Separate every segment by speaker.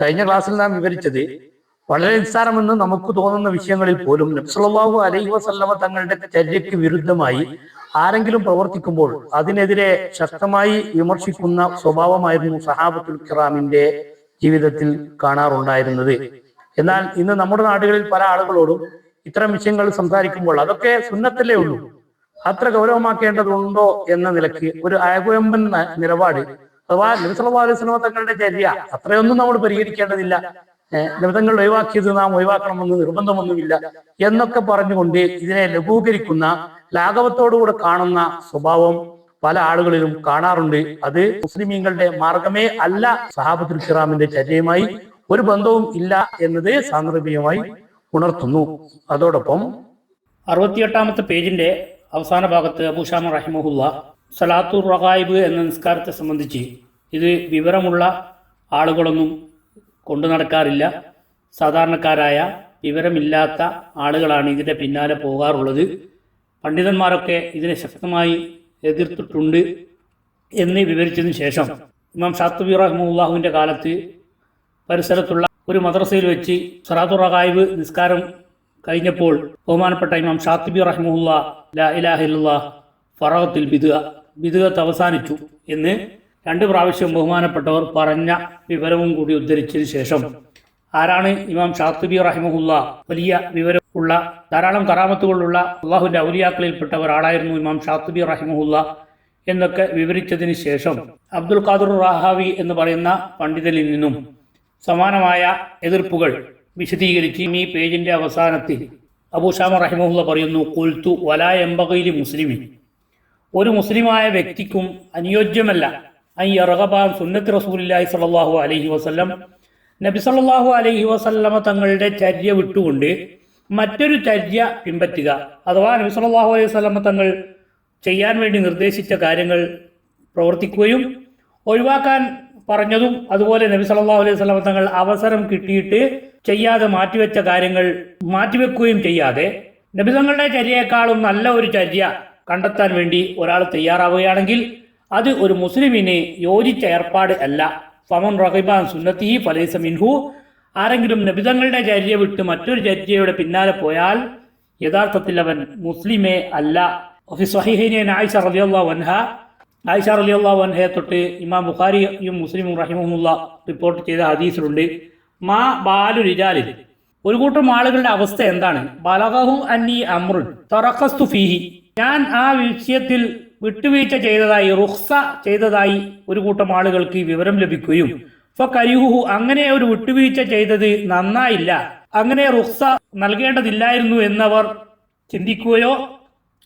Speaker 1: കഴിഞ്ഞ ക്ലാസ്സിൽ നാം വിവരിച്ചത് വളരെ നിസ്സാരമെന്ന് നമുക്ക് തോന്നുന്ന വിഷയങ്ങളിൽ പോലും നബ്സല്ലാഹു അലൈഹി വസല്ലമ തങ്ങളുടെ ചര്യയ്ക്ക് വിരുദ്ധമായി ആരെങ്കിലും പ്രവർത്തിക്കുമ്പോൾ അതിനെതിരെ ശക്തമായി വിമർശിക്കുന്ന സ്വഭാവമായിരുന്നു സഹാബത്തുൽ കിറാമിന്റെ ജീവിതത്തിൽ കാണാറുണ്ടായിരുന്നത്. എന്നാൽ ഇന്ന് നമ്മുടെ നാടുകളിൽ പല ആളുകളോടും ഇത്തരം വിഷയങ്ങൾ സംസാരിക്കുമ്പോൾ അതൊക്കെ സുന്നത്തല്ലേ ഉള്ളൂ. അത്ര ഗൗരവമാക്കേണ്ടതുണ്ടോ എന്ന നിലയ്ക്ക് ഒരു അയകുയമ്പൻ നിലപാട് സ്വലമ തങ്ങളുടെ ചര്യ അത്രയൊന്നും നമ്മൾ പരിഹരിക്കേണ്ടതില്ല. നിമിത്തങ്ങൾ ഒഴിവാക്കിയത് നാം ഒഴിവാക്കണമെന്ന് നിർബന്ധമൊന്നുമില്ല എന്നൊക്കെ പറഞ്ഞുകൊണ്ട് ഇതിനെ ലഘൂകരിക്കുന്ന ലാഘവത്തോടുകൂടെ കാണുന്ന സ്വഭാവം പല ആളുകളിലും കാണാറുണ്ട്. അത് മുസ്ലിമീങ്ങളുടെ മാർഗമേ അല്ല സഹാബത്തുൽ കിറാമിന്റെ ചര്യയുമായി ഒരു ബന്ധവും ഇല്ല എന്നത് സാന്ദർഭികമായി ഉണർത്തുന്നു. അതോടൊപ്പം
Speaker 2: അറുപത്തിയെട്ടാമത്തെ പേജിന്റെ അവസാന ഭാഗത്ത് അബൂഷാമ റഹിമഹുല്ല സലാത്തു റഹായിബ് എന്ന നിസ്കാരത്തെ സംബന്ധിച്ച് ഇത് വിവരമുള്ള ആളുകളൊന്നും കൊണ്ടു നടക്കാറില്ല. സാധാരണക്കാരായ വിവരമില്ലാത്ത ആളുകളാണ് ഇതിന്റെ പിന്നാലെ പോകാറുള്ളത്. പണ്ഡിതന്മാരൊക്കെ ഇതിനെ ശക്തമായി എതിർത്തിട്ടുണ്ട് എന്ന് വിവരിച്ചതിന് ശേഷം ഇമാം ഷാത്തുബി റഹ്മുല്ലാഹുവിന്റെ കാലത്ത് പരിസരത്തുള്ള ഒരു മദ്രസയിൽ വെച്ച് സലാത്തുർ റഹായിബ് നിസ്കാരം കഴിഞ്ഞപ്പോൾ ബഹുമാനപ്പെട്ട ഇമാം ഷാത്തുബി റഹ്മുല്ല ലാ ഇലാഹില്ല ഫറഹത്തിൽ ബിദുക ബിദുകത്ത് അവസാനിച്ചു എന്ന് രണ്ട് പ്രാവശ്യം ബഹുമാനപ്പെട്ടവർ പറഞ്ഞ വിവരവും കൂടി ഉദ്ധരിച്ചതിന് ശേഷം. ആരാണ് ഇമാം ഷാത്തുബി റഹിമുല്ല വലിയ വിവരം ഉള്ള ധാരാളം കറാമത്തുകളുള്ള അള്ളാഹുവിന്റെ ഔലിയാക്കളിൽപ്പെട്ട ഒരാളായിരുന്നു ഇമാം ഷാത്തുബി റഹിമുല്ല എന്നൊക്കെ വിവരിച്ചതിന് ശേഷം അബ്ദുൽ ഖാദുർ റാഹാവി എന്ന് പറയുന്ന പണ്ഡിതനിൽ നിന്നും സമാനമായ എതിർപ്പുകൾ വിശദീകരിച്ച് ഈ പേജിന്റെ അവസാനത്തിൽ അബൂഷാമ റഹിമുല്ല പറയുന്നു കൊൽത്തു വലാ എമ്പകയിലി മുസ്ലിമിൻ ഒരു മുസ്ലിമായ വ്യക്തിക്കും അനുയോജ്യമല്ല. ഐ അറഹബാൻ സുന്നത്ത് റസൂലില്ലാഹി സല്ലല്ലാഹു അലഹി വസല്ലം. നബി സല്ലാഹു അലഹി വസല്ലമ തങ്ങളുടെ ചര്യ വിട്ടുകൊണ്ട് മറ്റൊരു ചര്യ പിൻപറ്റുക. അഥവാ നബി സല്ലാഹു അലൈഹി വസ്ലമ തങ്ങൾ ചെയ്യാൻ വേണ്ടി നിർദ്ദേശിച്ച കാര്യങ്ങൾ പ്രവർത്തിക്കുകയും ഒഴിവാക്കാൻ പറഞ്ഞതും അതുപോലെ നബി സല്ലാഹു അലൈഹി വസ്ലമ തങ്ങൾ അവസരം കിട്ടിയിട്ട് ചെയ്യാതെ മാറ്റിവെച്ച കാര്യങ്ങൾ മാറ്റിവെക്കുകയും ചെയ്യാതെ നബി തങ്ങളുടെ ചര്യയെക്കാളും നല്ല ഒരു ചര്യ കണ്ടെത്താൻ വേണ്ടി ഒരാൾ തയ്യാറാവുകയാണെങ്കിൽ അത് ഒരു മുസ്ലിമിന് യോജിച്ച ഏർപ്പാട് അല്ല. ഫമൻ റഹിബാൻ സുന്നത്തി ഫലൈസ മിൻഹു. ആരെങ്കിലും നബിതങ്ങളുടെ ചര്യ വിട്ട് മറ്റൊരു ചര്യയുടെ പിന്നാലെ പോയാൽ യഥാർത്ഥത്തിൽ അവൻ മുസ്ലിമേ അല്ല. ആയിഷ റളിയല്ലാഹു വൻഹ ആയിഷ റളിയല്ലാഹു വൻഹയെ തൊട്ട് ഇമാം ബുഖാരിയും മുസ്ലിമും റഹിമുല്ല റിപ്പോർട്ട് ചെയ്ത ഹദീസിലുണ്ട്. മാ ബാലു റിജാലിൻ ഒരു കൂട്ടം ആളുകളുടെ അവസ്ഥ എന്താണ്? ബലഹു അന്നി അമ്രുൻ തറഖസ്തു ഫിഹി. ഞാൻ ആ വിഷയത്തിൽ വിട്ടുവീഴ്ച ചെയ്തതായി റുഹ്സ ചെയ്തതായി ഒരു കൂട്ടം ആളുകൾക്ക് വിവരം ലഭിക്കുകയും ഫകരിഹുഹു അങ്ങനെ ഒരു വിട്ടുവീഴ്ച ചെയ്തത് നന്നായില്ല അങ്ങനെ റുഹ്സ നൽകേണ്ടതില്ലായിരുന്നു എന്നവർ ചിന്തിക്കുകയോ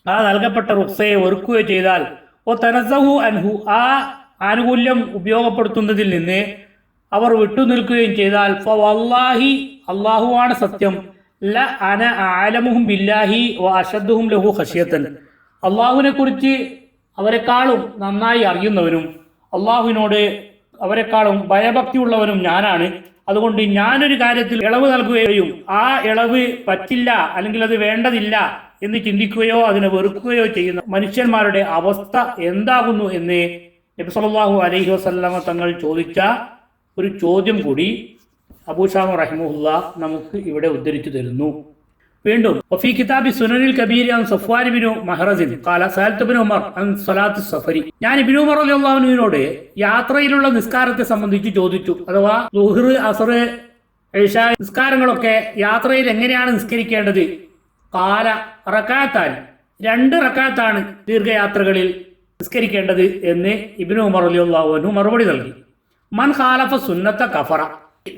Speaker 2: ആ നൽകപ്പെട്ട റുഹ്സയെ ഒരുക്കുകയോ ചെയ്താൽ ഓ തനസഹു അൻഹു ആ ആനുകൂല്യം ഉപയോഗപ്പെടുത്തുന്നതിൽ നിന്ന് അവർ വിട്ടുനിൽക്കുകയും ചെയ്താൽ വല്ലാഹി അള്ളാഹുവാണ് സത്യം. ല അന ആലമുഹും ബില്ലാഹി വ അശദ്ദുഹും ലഹു ഹഷിയത്തൻ അള്ളാഹുവിനെ കുറിച്ച് അവരെക്കാളും നന്നായി അറിയുന്നവനും അള്ളാഹുവിനോട് അവരെക്കാളും ഭയഭക്തിയുള്ളവനും ഞാനാണ്. അതുകൊണ്ട് ഞാനൊരു കാര്യത്തിൽ ഇളവ് നൽകുകയും ആ ഇളവ് പറ്റില്ല അല്ലെങ്കിൽ അത് വേണ്ടതില്ല എന്ന് ചിന്തിക്കുകയോ അതിനെ വെറുക്കുകയോ ചെയ്യുന്ന മനുഷ്യന്മാരുടെ അവസ്ഥ എന്താകുന്നു എന്ന് നബി സല്ലല്ലാഹു അലൈഹി വസല്ലമ തങ്ങൾ ചോദിച്ച ഒരു ചോദ്യം കൂടി അബൂഷാമ റഹിമുല്ല നമുക്ക് ഇവിടെ ഉദ്ധരിച്ചു തരുന്നു. വീണ്ടും വഫി കിതാബി സുനനിൽ കബീർ അൻ സഫ്വാൻ ബിനു സഅൽതു ബിനു ഉമർ അൻ സലാത്ത് സഫരി. ഞാൻ ഇബ്നു ഉമർ അൻഹുവിനോട് യാത്രയിലുള്ള നിസ്കാരത്തെ സംബന്ധിച്ച് ചോദിച്ചു. അഥവാ ലുഹർ അസർ ഏഷ നിസ്കാരങ്ങളൊക്കെ യാത്രയിൽ എങ്ങനെയാണ് നിസ്കരിക്കേണ്ടത്? കാല റക്കാത്താൻ രണ്ട് റക്കാത്താണ് ദീർഘയാത്രകളിൽ നിസ്കരിക്കേണ്ടത് എന്ന് ഇബിനു ഉമർ റളിയല്ലാഹു അൻഹു മറുപടി നൽകി. മൻ ഖാലഫ സുന്നത്ത കഫറ.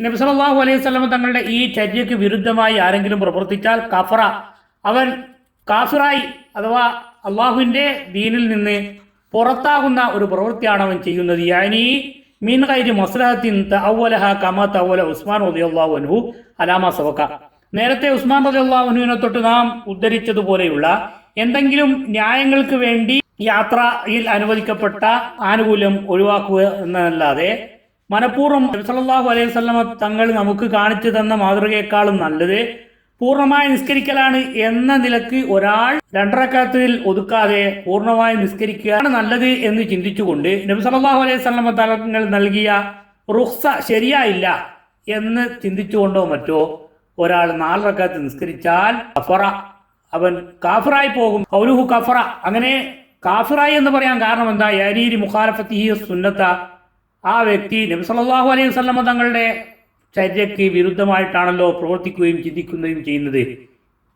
Speaker 2: നബി സല്ലല്ലാഹു അലൈഹി വസല്ലം തങ്ങളുടെ ഈ ചര്യക്ക് വിരുദ്ധമായി ആരെങ്കിലും പ്രവർത്തിച്ചാൽ കഫറ. അവൻ കാഫിറായി അഥവാ അള്ളാഹുവിന്റെ ദീനിൽ നിന്ന് പുറത്താകുന്ന ഒരു പ്രവൃത്തിയാണ് അവൻ ചെയ്യുന്നത്. യാനി മീൻ കൈരി മസ്ലഹത്തിൻ തഅവലഹ കമ തവല ഉസ്മാൻ റളിയല്ലാഹു അൻഹു അലാമ സവക്ക നേരത്തെ ഉസ്മാൻ റളിയല്ലാഹു അൻഹുവിനെ തൊട്ട് നാം ഉദ്ധരിച്ചതുപോലെയുള്ള എന്തെങ്കിലും ന്യായങ്ങൾക്ക് വേണ്ടി യാത്രയിൽ അനുവദിക്കപ്പെട്ട ആനുകൂല്യം ഒഴിവാക്കുക എന്നതല്ലാതെ മനഃപൂർവം നബി സല്ലല്ലാഹു അലൈഹി വസല്ലമ തങ്ങൾ നമുക്ക് കാണിച്ചു തന്ന മാതൃകയെക്കാളും നല്ലത് പൂർണമായി നിസ്കരിക്കലാണ് എന്ന നിലയ്ക്ക് ഒരാൾ രണ്ടരക്കാലത്തിൽ ഒതുക്കാതെ പൂർണമായി നിസ്കരിക്കുകയാണ് നല്ലത് എന്ന് ചിന്തിച്ചുകൊണ്ട് നബി സല്ലല്ലാഹു അലൈഹി വസല്ലമ തങ്ങൾ നൽകിയ റുഹ്സ ശരിയായില്ല എന്ന് ചിന്തിച്ചുകൊണ്ടോ മറ്റോ ഒരാൾ നാലരക്കാലത്ത് നിസ്കരിച്ചാൽ കഫറ. അവൻ കാഫറായി പോകും. കൗരുഹു കഫറ. അങ്ങനെ കാഫിറായി എന്ന് പറയാൻ കാരണം എന്താ? യാനീരി മുഖാലഫത്തി സുന്നത്ത ആ വ്യക്തി നബി സല്ലല്ലാഹു അലൈഹി വസല്ലമ തങ്ങളുടെ ചര്യയ്ക്ക് വിരുദ്ധമായിട്ടാണല്ലോ പ്രവർത്തിക്കുകയും ചിന്തിക്കുകയും ചെയ്യുന്നത്.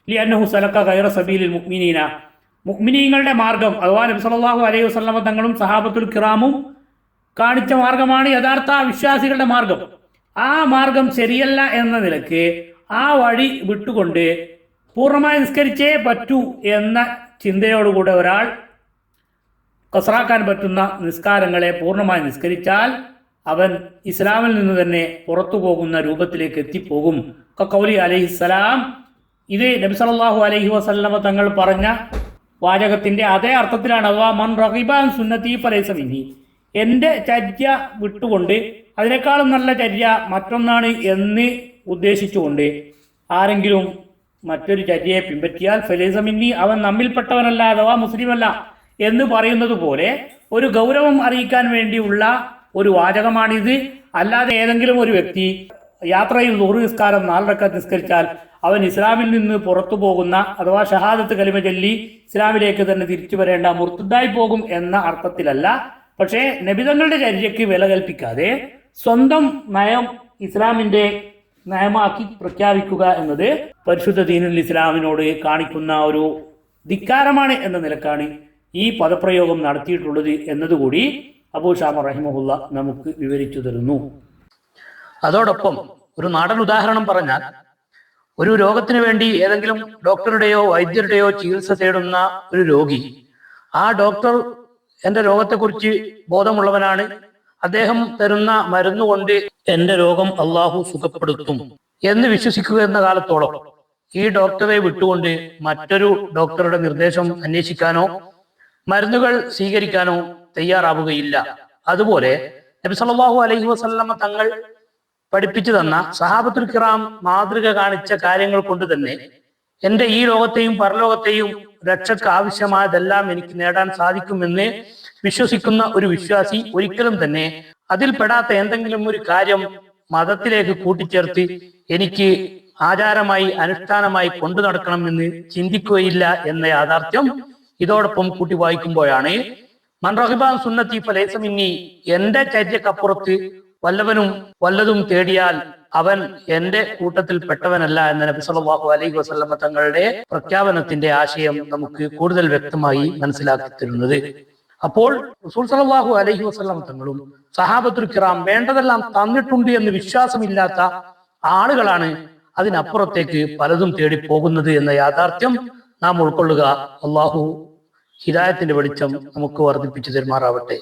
Speaker 2: ലിയന്നഹു സലക്ക ഖൈറ സബീലിൽ മുഅ്മിനീന. മുഅ്മിനീങ്ങളുടെ മാർഗം അഥവാ നബി സല്ലല്ലാഹു അലൈഹി വസല്ലമ തങ്ങളും സഹാബത്തുൽ കിറാമും കാണിച്ച മാർഗമാണ് യഥാർത്ഥ വിശ്വാസികളുടെ മാർഗം. ആ മാർഗം ശരിയല്ല എന്ന നിലയ്ക്ക് ആ വഴി വിട്ടുകൊണ്ട് പൂർണമായി നിസ്കരിച്ചേ പറ്റൂ എന്ന ചിന്തയോടുകൂടെ ഒരാൾ കസറാക്കാൻ പറ്റുന്ന നിസ്കാരങ്ങളെ പൂർണമായി നിസ്കരിച്ചാൽ അവൻ ഇസ്ലാമിൽ നിന്ന് തന്നെ പുറത്തു പോകുന്ന രൂപത്തിലേക്ക് എത്തിപ്പോകും. കൗലി അലഹിസ്സലാം ഇത് നബി സല്ലല്ലാഹു അലൈഹി വസല്ലമ തങ്ങൾ പറഞ്ഞ വാചകത്തിന്റെ അതേ അർത്ഥത്തിലാണ്. അഥവാ മൻ റഹിബാൻ സുന്നത്തി ഫലൈസമിനി എന്റെ ചര്യ വിട്ടുകൊണ്ട് അതിനേക്കാളും നല്ല ചര്യ മറ്റൊന്നാണ് എന്ന് ഉദ്ദേശിച്ചുകൊണ്ട് ആരെങ്കിലും മറ്റൊരു ചര്യയെ പിൻപറ്റിയാൽ ഫലൈസമിന്നി അവൻ നമ്മിൽപ്പെട്ടവനല്ല അഥവാ മുസ്ലിമല്ല. എന്ന് പറയുന്നത് പോലെ ഒരു ഗൗരവം അറിയിക്കാൻ വേണ്ടിയുള്ള ഒരു വാചകമാണിത്. അല്ലാതെ ഏതെങ്കിലും ഒരു വ്യക്തി യാത്രയിൽ നൂറ് നിസ്കാരം നാലരക്ക നിസ്കരിച്ചാൽ അവൻ ഇസ്ലാമിൽ നിന്ന് പുറത്തു പോകുന്ന അഥവാ ഷഹാദത്ത് കലിമ ചൊല്ലി ഇസ്ലാമിലേക്ക് തന്നെ തിരിച്ചു വരേണ്ട മുർത്തുണ്ടായി പോകും എന്ന അർത്ഥത്തിലല്ല. പക്ഷേ നബിതങ്ങളുടെ ചര്യയ്ക്ക് വില കൽപ്പിക്കാതെ സ്വന്തം നയം ഇസ്ലാമിന്റെ നയമാക്കി പ്രഖ്യാപിക്കുക എന്നത് പരിശുദ്ധ ദീനുൽ ഇസ്ലാമിനോട് കാണിക്കുന്ന ഒരു ധിക്കാരമാണ് എന്ന നിലക്കാണ് ഈ പദപ്രയോഗം നടത്തിയിട്ടുള്ളത് എന്നതുകൂടി അബൂ ഷാമർ റഹിമഹുല്ല നമുക്ക് വിവരിച്ചു തരുന്നു.
Speaker 1: അതോടൊപ്പം ഒരു നാടൻ ഉദാഹരണം പറഞ്ഞാൽ ഒരു രോഗത്തിന് വേണ്ടി ഏതെങ്കിലും ഡോക്ടറുടെയോ വൈദ്യരുടെയോ ചികിത്സ തേടുന്ന ഒരു രോഗി ആ ഡോക്ടർ എന്റെ രോഗത്തെക്കുറിച്ച് ബോധമുള്ളവനാണ്. അദ്ദേഹം തരുന്ന മരുന്ന് കൊണ്ട് എന്റെ രോഗം അള്ളാഹു സുഖപ്പെടുത്തും എന്ന് വിശ്വസിക്കുക എന്ന കാലത്തോളം ഈ ഡോക്ടറെ വിട്ടുകൊണ്ട് മറ്റൊരു ഡോക്ടറുടെ നിർദ്ദേശം അന്വേഷിക്കാനോ മരുന്നുകൾ സ്വീകരിക്കാനോ തയ്യാറാവുകയില്ല. അതുപോലെ നബി സല്ലല്ലാഹു അലൈഹി വസല്ലമ തങ്ങൾ പഠിപ്പിച്ചു തന്ന സഹാബത്തുൽ കിറാം മാതൃക കാണിച്ച കാര്യങ്ങൾ കൊണ്ട് തന്നെ എന്റെ ഈ ലോകത്തെയും പരലോകത്തെയും രക്ഷക്ക് ആവശ്യമായതെല്ലാം എനിക്ക് നേടാൻ സാധിക്കുമെന്ന് വിശ്വസിക്കുന്ന ഒരു വിശ്വാസി ഒരിക്കലും തന്നെ അതിൽ പെടാത്ത എന്തെങ്കിലും ഒരു കാര്യം മതത്തിലേക്ക് കൂട്ടിച്ചേർത്ത് എനിക്ക് ആചാരമായി അനുഷ്ഠാനമായി കൊണ്ടു നടക്കണമെന്ന് ചിന്തിക്കുകയില്ല എന്ന യാഥാർത്ഥ്യം ഇതോടൊപ്പം കൂട്ടി വായിക്കുമ്പോഴാണ് മൻറഹിബാൻ സുന്നത്തി ഫലേസമിന്നി എന്റെ ചര്യക്കപ്പുറത്ത് വല്ലവനും വല്ലതും തേടിയാൽ അവൻ എന്റെ കൂട്ടത്തിൽ പെട്ടവനല്ല എന്ന നബി സല്ലല്ലാഹു അലൈഹി വസല്ലമ തങ്ങളുടെ പ്രഖ്യാപനത്തിന്റെ ആശയം നമുക്ക് കൂടുതൽ വ്യക്തമായി മനസ്സിലാക്കി തരുന്നത്. അപ്പോൾ റസൂൽ സല്ലല്ലാഹു അലൈഹി വസല്ലമ തങ്ങളും സഹാബത്തുൽ കിറാം വേണ്ടതെല്ലാം തന്നിട്ടുണ്ട് എന്ന് വിശ്വാസമില്ലാത്ത ആളുകളാണ് അതിനപ്പുറത്തേക്ക് പലതും തേടി പോകുന്നത് എന്ന യാഥാർത്ഥ്യം നാം ഉൾക്കൊള്ളുക. അള്ളാഹു ഹിദായത്തിന്റെ വെളിച്ചം നമുക്ക് വർദ്ധിപ്പിച്ചു തരുമാറാവട്ടെ.